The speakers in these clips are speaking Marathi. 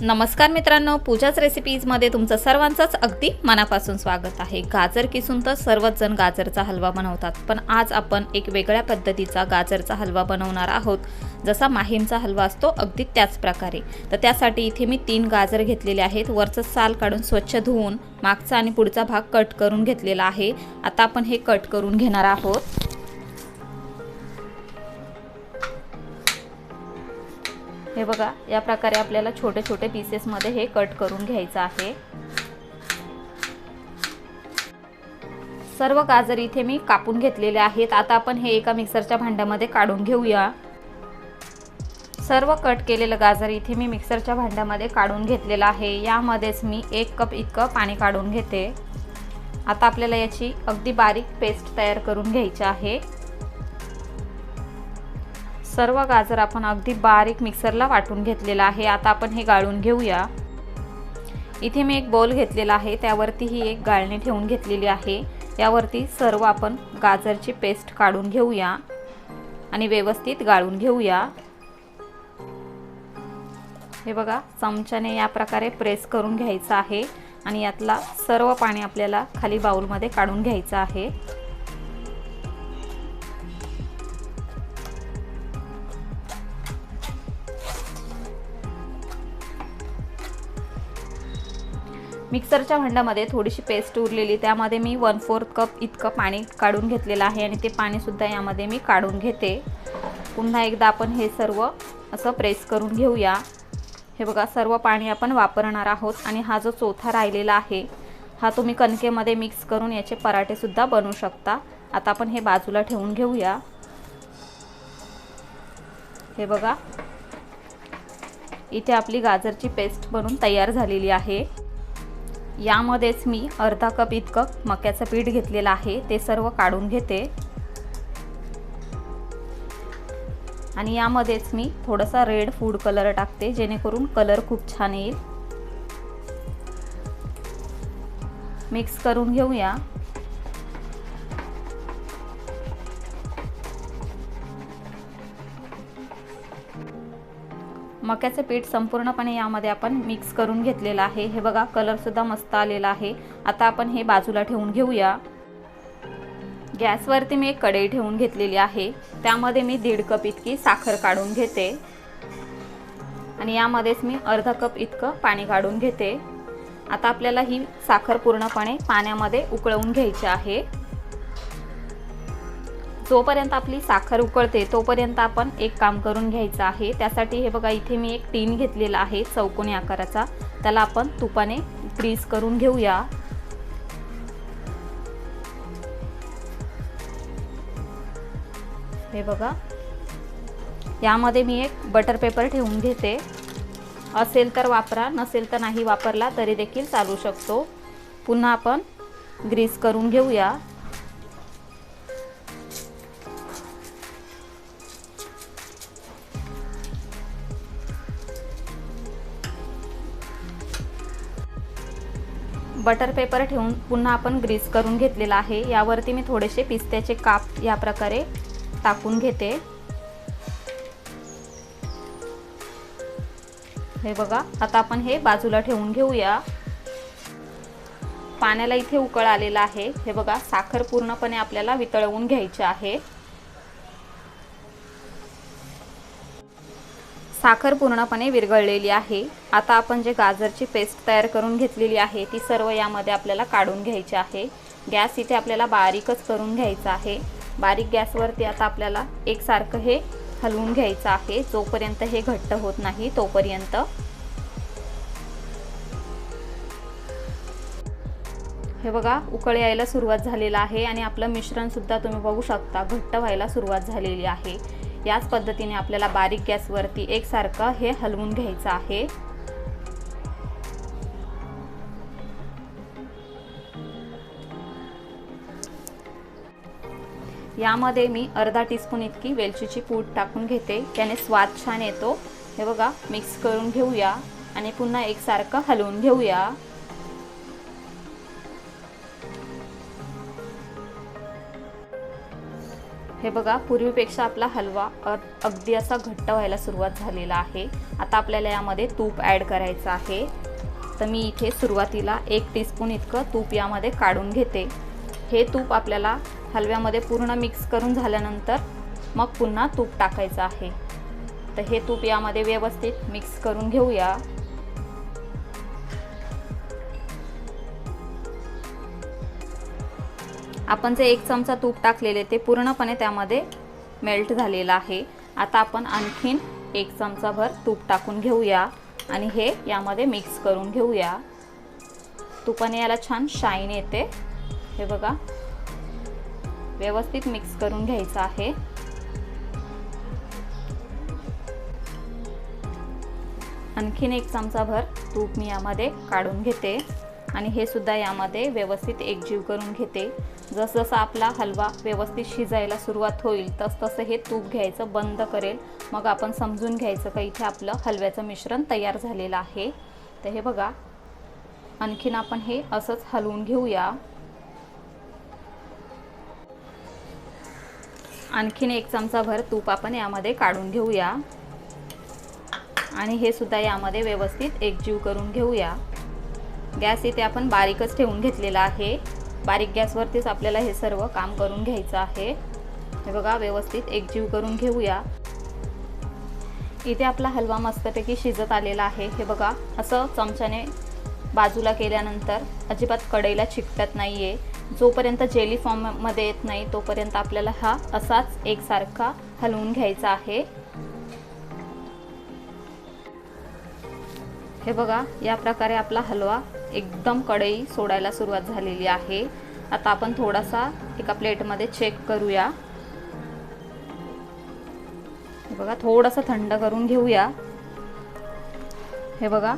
नमस्कार मित्रांनो पूजाच रेसिपीजमध्ये तुमचं सर्वांचंच अगदी मनापासून स्वागत आहे. गाजर किसून तर सर्वच जण गाजरचा हलवा बनवतात. पण आज आपण एक वेगळ्या पद्धतीचा गाजरचा हलवा बनवणार आहोत. जसा माहीमचा हलवा असतो अगदी त्याच प्रकारे. तर त्यासाठी इथे मी तीन गाजर घेतलेले आहेत. वरचं साल काढून स्वच्छ धुवून मागचा आणि पुढचा भाग कट करून घेतलेला आहे. आता आपण हे कट करून घेणार आहोत. हे बघा या प्रकारे आपल्याला छोटे छोटे पीसेसमध्ये हे कट करून घ्यायचं आहे. सर्व गाजर इथे मी कापून घेतलेले आहेत. आता आपण हे एका मिक्सरच्या भांड्यामध्ये काढून घेऊया. सर्व कट केलेलं गाजर इथे मी मिक्सरच्या भांड्यामध्ये काढून घेतलेलं आहे. यामध्येच मी एक कप इतकं पाणी काढून घेते. आता आपल्याला याची अगदी बारीक पेस्ट तयार करून घ्यायची आहे. सर्व गाजर आपण अगदी बारीक मिक्सरला वाटून घेतलेला आहे. आता आपण हे गाळून घेऊया. इथे मी एक बॉल घेतलेला आहे. त्यावरती ही एक गाळणी ठेवून घेतलेली आहे. यावरती सर्व आपण गाजरची पेस्ट काढून घेऊया आणि व्यवस्थित गाळून घेऊया. हे बघा चमच्याने या प्रकारे प्रेस करून घ्यायचं आहे आणि यातला सर्व पाणी आपल्याला खाली बाउलमध्ये काढून घ्यायचं आहे. मिक्सरच्या भांड्यामध्ये थोडीशी पेस्ट उरलेली त्यामध्ये मी वन फोर्थ कप इतकं पाणी काढून घेतलेलं आहे आणि ते पाणीसुद्धा यामध्ये मी काढून घेते. पुन्हा एकदा आपण हे सर्व असं प्रेस करून घेऊया. हे बघा सर्व पाणी आपण वापरणार आहोत आणि हा जो चौथा राहिलेला आहे हा तुम्ही कणकेमध्ये मिक्स करून याचे पराठेसुद्धा बनवू शकता. आता आपण हे बाजूला ठेवून घेऊया. हे बघा इथे आपली गाजरची पेस्ट बनून तयार झालेली आहे. यामध्येच मी अर्धा कप इतकं मक्याचं पीठ घेतलेलं आहे ते सर्व काढून घेते. आणि यामध्येच मी थोडासा रेड फूड कलर टाकते जेणेकरून कलर खूप छान येईल. मिक्स करून घेऊया. मक्याचं पीठ संपूर्णपणे यामध्ये आपण मिक्स करून घेतलेलं आहे. हे बघा कलरसुद्धा मस्त आलेला आहे. आता आपण हे बाजूला ठेवून घेऊया. गॅसवरती मी एक कढई ठेवून घेतलेली आहे. त्यामध्ये मी दीड कप इतकी साखर काढून घेते. आणि यामध्येच मी अर्धा कप इतकं पाणी काढून घेते. आता आपल्याला ही साखर पूर्णपणे पाण्यामध्ये उकळवून घ्यायची आहे. जोपर्यंत आपली साखर उकळते तोपर्यंत आपण एक काम करून घ्यायचं आहे. त्यासाठी हे बघा इथे मी एक टीन घेतलेला आहे चौकोनी आकाराचा. त्याला आपण तुपाने ग्रीस करून घेऊया. हे बघा. यामध्ये मी एक बटर पेपर ठेवून घेते. असेल तर वापरा नसेल तर नाही वापरला तरी देखील चालू शकतो. पुन्हा आपण ग्रीस करून घेऊया. बटर पेपर ठेवून पुन्हा आपण ग्रीस करून घेतलेला आहे. यावरती मी थोडेसे पिस्त्याचे काप या प्रकारे टाकून घेते. हे बघा आता आपण हे बाजूला ठेवून घेऊया. पाण्याला इथे उकळ आलेला आहे. हे बघा साखर पूर्णपणे आपल्याला वितळवून घ्यायची आहे. साखर पूर्णपणे विरघळलेली आहे. आता आपण जे गाजरची पेस्ट तयार करून घेतलेली आहे ती सर्व यामध्ये आपल्याला काढून घ्यायची आहे. गॅस इथे आपल्याला बारीकच करून घ्यायचा आहे. बारीक गॅसवरती आता आपल्याला एकसारखं हे हलवून घ्यायचं आहे. जोपर्यंत हे घट्ट होत नाही तोपर्यंत. हे बघा उकळ यायला सुरुवात झालेलं आहे आणि आपलं मिश्रणसुद्धा तुम्ही बघू शकता घट्ट व्हायला सुरुवात झालेली आहे. याच पद्धतीने आपल्याला बारीक गॅसवरती एकसारखं हे हलवून घ्यायचं आहे. यामध्ये मी अर्धा टीस्पून इतकी वेलचीची पूड टाकून घेते. त्याने स्वाद छान येतो. हे बघा मिक्स करून घेऊया आणि पुन्हा एकसारखं हलवून घेऊया. हे बघा पूर्वीपेक्षा आपला हलवा अ- अगदी असा घट्ट व्हायला सुरुवात झालेला आहे. आता आपल्याला यामध्ये तूप ॲड करायचं आहे. तर मी इथे सुरुवातीला एक टीस्पून इतकं तूप यामध्ये काढून घेते. हे तूप आपल्याला हलव्यामध्ये पूर्ण मिक्स करून झाल्यानंतर मग पुन्हा तूप टाकायचं आहे. तर हे तूप यामध्ये व्यवस्थित मिक्स करून घेऊया. आपण जे एक चमचा तूप टाकलेले ते पूर्णपणे त्यामध्ये मेल्ट झालेलं आहे. आता आपण आणखीन एक चमचाभर तूप टाकून घेऊया आणि हे यामध्ये मिक्स करून घेऊया. तुपाने याला छान शाईन येते. हे बघा. व्यवस्थित मिक्स करून घ्यायचं आहे. आणखीन एक चमचाभर तूप मी यामध्ये काढून घेते. आणि हे सुद्धा यामध्ये व्यवस्थित एकजीव करून घेते. जसजसा आपला हलवा व्यवस्थित शिजायला सुरुवात होईल तसतसं हे तूप घ्यायचं बंद करेल. मग आपण समजून घ्यायचं का इथे आपलं हलव्याचं मिश्रण तयार झालेलं आहे. तर हे बघा आणखीन आपण हे असंच हलवून घेऊया. आणखीन एक चमचाभर तूप आपण यामध्ये काढून घेऊया. आणि हे सुद्धा यामध्ये व्यवस्थित एकजीव करून घेऊया. गॅस इथे आपण बारीकच ठेवून घेतलेला आहे. बारीक गॅसवरतीच आपल्याला हे सर्व काम करून घ्यायचं आहे. हे बघा व्यवस्थित एकजीव करून घेऊया. इथे आपला हलवा मस्तपैकी शिजत आलेला आहे. हे बघा असं चमच्याने बाजूला केल्यानंतर अजिबात कढईला चिकटत नाही आहे जोपर्यंत जेली फॉर्ममध्ये येत नाही तोपर्यंत आपल्याला हा असाच एकसारखा हलवून घ्यायचा आहे. हे बघा या प्रकारे आपला हलवा एकदम कढई सोडायला सुरुवात झालेली आहे. आता आपण थोडासा एका प्लेटमध्ये चेक करूया. हे बघा थोडंसं थंड करून घेऊया. हे बघा.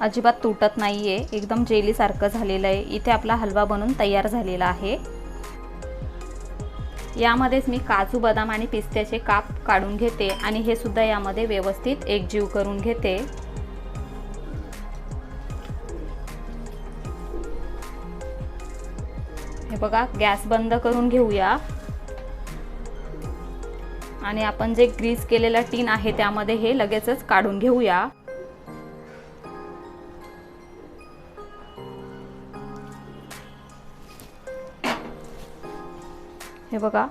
अजिबात तुटत नाहीये. एकदम जेलीसारखं झालेलं आहे. इथे आपला हलवा बनून तयार झालेला आहे. यामध्येच मी काजू बदाम आणि पिस्त्याचे काप काढून घेते आणि हे सुद्धा यामध्ये व्यवस्थित एकजीव करून घेते. हे बघा गॅस बंद करून घेऊया. आणि आपण जे ग्रीस केलेला टीन आहे त्यामध्ये हे लगेचच काढून घेऊया. हे बघा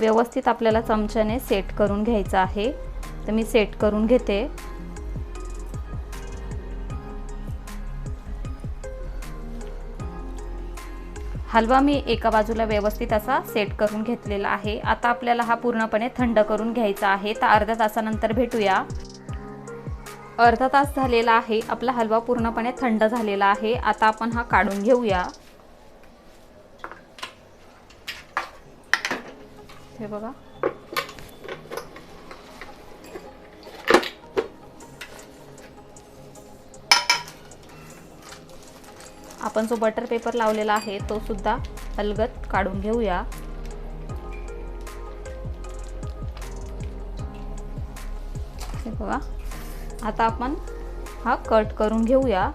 व्यवस्थित आपल्याला चमच्याने सेट करून घ्यायचं आहे. तर मी सेट करून घेते. हलवा मी एका बाजूला व्यवस्थित असा सेट करून घेतलेला आहे. आता आपल्याला हा पूर्णपणे थंड करून घ्यायचा आहे. तर अर्ध्या तासानंतर भेटूया. अर्धा तास झालेला आहे. आपला हलवा पूर्णपणे थंड झालेला आहे. आता आपण हा काढून घेऊया. हे बघा. आपण जो बटर पेपर लावलेला आहे तो सुद्धा अलगत काढून घेऊया. हे बघा. आता आपण हा कट करून घेऊया.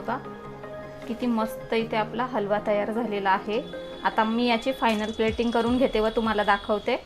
बघा. किती मस्त इथे आपला हलवा तयार झालेला आहे. आता मी याची फायनल प्लेटिंग करून घेते व तुम्हाला दाखवते.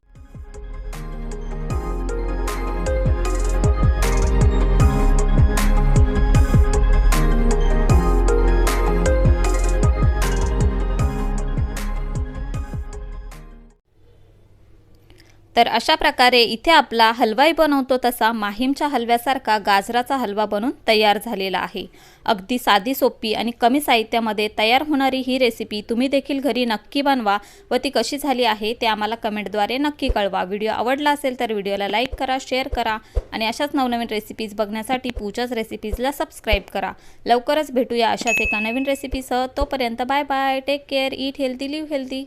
तर अशा प्रकारे इथे आपला हलवाई बनवतो तसा माहीमच्या हलव्यासारखा गाजराचा हलवा बनून तयार झालेला आहे. अगदी साधी सोपी आणि कमी साहित्यामध्ये तयार होणारी ही रेसिपी तुम्ही देखील घरी नक्की बनवा व ती कशी झाली आहे ते आम्हाला कमेंटद्वारे नक्की कळवा. व्हिडिओ आवडला असेल तर व्हिडिओला लाईक करा शेअर करा आणि अशाच नवनवीन रेसिपीज बघण्यासाठी पूजाच रेसिपीजला सबस्क्राईब करा. लवकरच भेटूया अशाच एका नवीन रेसिपीसह तोपर्यंत bye bye take care eat healthy live healthy